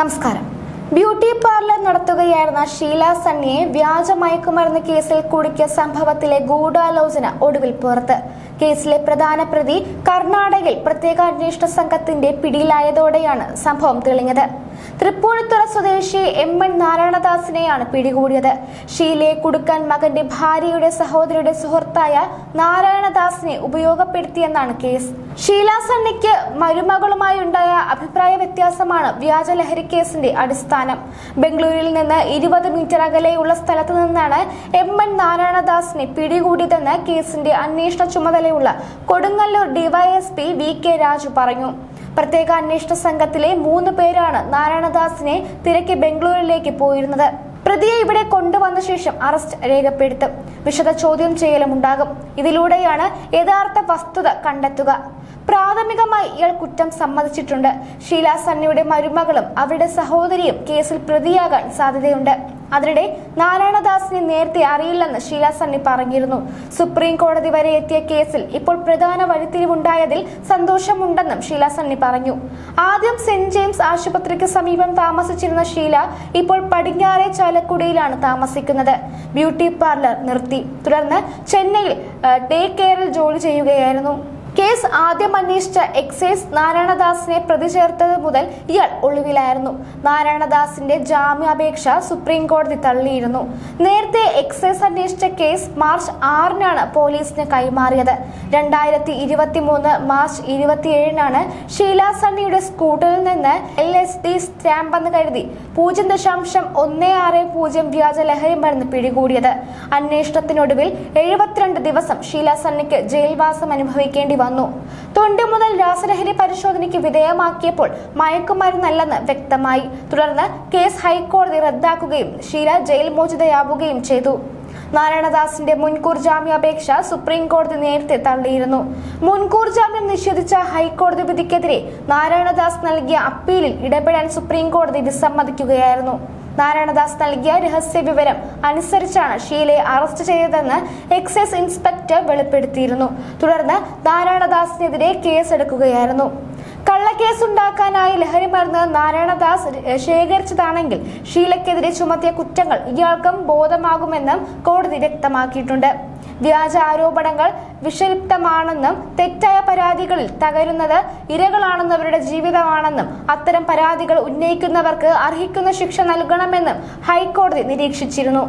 നമസ്കാരം. Beauty parlour നടത്തുകയായിരുന്ന ഷീല സണ്ണിയെ വ്യാജ മയക്കുമരുന്ന് കേസിൽ കുടുക്കിയ സംഭവത്തിലെ ഗൂഢാലോചന ഒടുവിൽ പുറത്ത്. കേസിലെ പ്രധാന പ്രതി കർണാടകയിൽ പ്രത്യേക അന്വേഷണ സംഘത്തിന്റെ പിടിയിലായതോടെയാണ് സംഭവം തെളിഞ്ഞത്. തൃപ്പൂണിത്തുറ സ്വദേശി എം എൻ നാരായണദാസിനെയാണ് പിടികൂടിയത്. ഷീലയെ കുടുക്കാൻ മകന്റെ ഭാര്യയുടെ സഹോദരിയുടെ സുഹൃത്തായ നാരായണദാസിനെ ഉപയോഗപ്പെടുത്തിയെന്നാണ് കേസ്. ഷീല സണ്ണിക്ക് മരുമകളുമായി ഉണ്ടായ അഭിപ്രായ വ്യത്യാസമാണ് വ്യാജലഹരി കേസിന്റെ അടിസ്ഥാനം. ബംഗളൂരിൽ നിന്ന് ഇരുപത് മീറ്റർ അകലെയുള്ള സ്ഥലത്ത് നിന്നാണ് എം എൻ നാരായണദാസിനെ പിടികൂടിയതെന്ന് കേസിന്റെ അന്വേഷണ ചുമതലയുള്ള Kodungallur DYSP V K Raju പറഞ്ഞു. പ്രത്യേക അന്വേഷണ സംഘത്തിലെ മൂന്ന് പേരാണ് നാരായണദാസിനെ തിരക്കി ബംഗളൂരുവിലേക്ക് പോയിരുന്നത്. പ്രതിയെ ഇവിടെ കൊണ്ടുവന്ന ശേഷം അറസ്റ്റ് രേഖപ്പെടുത്തും. വിശദ ചോദ്യം ചെയ്യലും ഉണ്ടാകും ഇതിലൂടെയാണ് യഥാർത്ഥ വസ്തുത കണ്ടെത്തുക. പ്രാഥമികമായി ഇയാൾ കുറ്റം സമ്മതിച്ചിട്ടുണ്ട്. ഷീല സണ്ണിയുടെ മരുമകളും അവരുടെ സഹോദരിയും കേസിൽ പ്രതിയാകാൻ സാധ്യതയുണ്ട്. അതിനിടെ നാരായണദാസിനെ നേരത്തെ അറിയില്ലെന്ന് ഷീല സണ്ണി പറഞ്ഞിരുന്നു. സുപ്രീം കോടതി വരെ എത്തിയ കേസിൽ ഇപ്പോൾ പ്രധാന വഴിത്തിരിവുണ്ടായതിൽ സന്തോഷമുണ്ടെന്നും ഷീല സണ്ണി പറഞ്ഞു. ആദ്യം സെന്റ് ജെയിംസ് ആശുപത്രിക്ക് സമീപം താമസിച്ചിരുന്ന ഷീല ഇപ്പോൾ പടിഞ്ഞാറെ ചാലക്കുടിയിലാണ് താമസിക്കുന്നത്. ബ്യൂട്ടി പാർലർ നിർത്തി. തുടർന്ന് ചെന്നൈയിൽ ഡേ കെയറിൽ ജോലി ചെയ്യുകയായിരുന്നു. കേസ് ആദ്യം അന്വേഷിച്ച എക്സൈസ് നാരായണദാസിനെ പ്രതി ചേർത്തത് മുതൽ ഇയാൾ ഒളിവിലായിരുന്നു. നാരായണദാസിന്റെ ജാമ്യാപേക്ഷ സുപ്രീം കോടതി തള്ളിയിരുന്നു. നേരത്തെ എക്സൈസ് അന്വേഷിച്ച കേസ് മാർച്ച് ആറിനാണ് പോലീസിന് കൈമാറിയത്. രണ്ടായിരത്തി ഇരുപത്തി മൂന്ന് മാർച്ച് ഇരുപത്തിയേഴിനാണ് ഷീല സണ്ണിയുടെ സ്കൂട്ടറിൽ നിന്ന് എൽ എസ് ഡി സ്റ്റാമ്പ് എന്ന് കരുതി പൂജ്യം ദശാംശം ഒന്ന് ആറ് പൂജ്യം വ്യാജ ലഹരി മരുന്ന് പിടികൂടിയത്. അന്വേഷണത്തിനൊടുവിൽ എഴുപത്തിരണ്ട് ദിവസം ഷീല സണ്ണിക്ക് ജയിൽവാസം അനുഭവിക്കേണ്ടി വന്നു. തൊണ്ടി മുതൽ രാസലഹരി പരിശോധനയ്ക്ക് വിധേയമാക്കിയപ്പോൾ മയക്കുമരുന്നല്ലെന്ന് വ്യക്തമായി. തുടർന്ന് കേസ് ഹൈക്കോടതി റദ്ദാക്കുകയും ഷീല ജയിൽ മോചിതയാവുകയും ചെയ്തു. നാരായണദാസിന്റെ മുൻകൂർ ജാമ്യാപേക്ഷ സുപ്രീം കോടതി നേരത്തെ തള്ളിയിരുന്നു. മുൻകൂർ ജാമ്യം നിഷേധിച്ച ഹൈക്കോടതി വിധിക്കെതിരെ നാരായണദാസ് നൽകിയ അപ്പീലിൽ ഇടപെടാൻ സുപ്രീം കോടതി വിസമ്മതിക്കുകയായിരുന്നു. നാരായണദാസ് നൽകിയ രഹസ്യ വിവരം അനുസരിച്ചാണ് ഷീലയെ അറസ്റ്റ് ചെയ്തതെന്ന് എക്സൈസ് ഇൻസ്പെക്ടർ വെളിപ്പെടുത്തിയിരുന്നു. തുടർന്ന് നാരായണദാസിനെതിരെ കേസെടുക്കുകയായിരുന്നു. കള്ളക്കേസുണ്ടാക്കാനായി ലഹരി മരുന്ന് നാരായണദാസ് ശേഖരിച്ചതാണെങ്കിൽ ഷീലക്കെതിരെ ചുമത്തിയ കുറ്റങ്ങൾ ഇയാൾക്കും ബോധമാകുമെന്നും കോടതി വ്യക്തമാക്കിയിട്ടുണ്ട്. വ്യാജ ആരോപണങ്ങൾ വിഷലിപ്തമാണെന്നും തെറ്റായ പരാതികളിൽ തകരുന്നത് ഇരകളാണെന്നവരുടെ ജീവിതമാണെന്നും അത്തരം പരാതികൾ ഉന്നയിക്കുന്നവർക്ക് അർഹിക്കുന്ന ശിക്ഷ നൽകണമെന്നും ഹൈക്കോടതി നിരീക്ഷിച്ചിരുന്നു.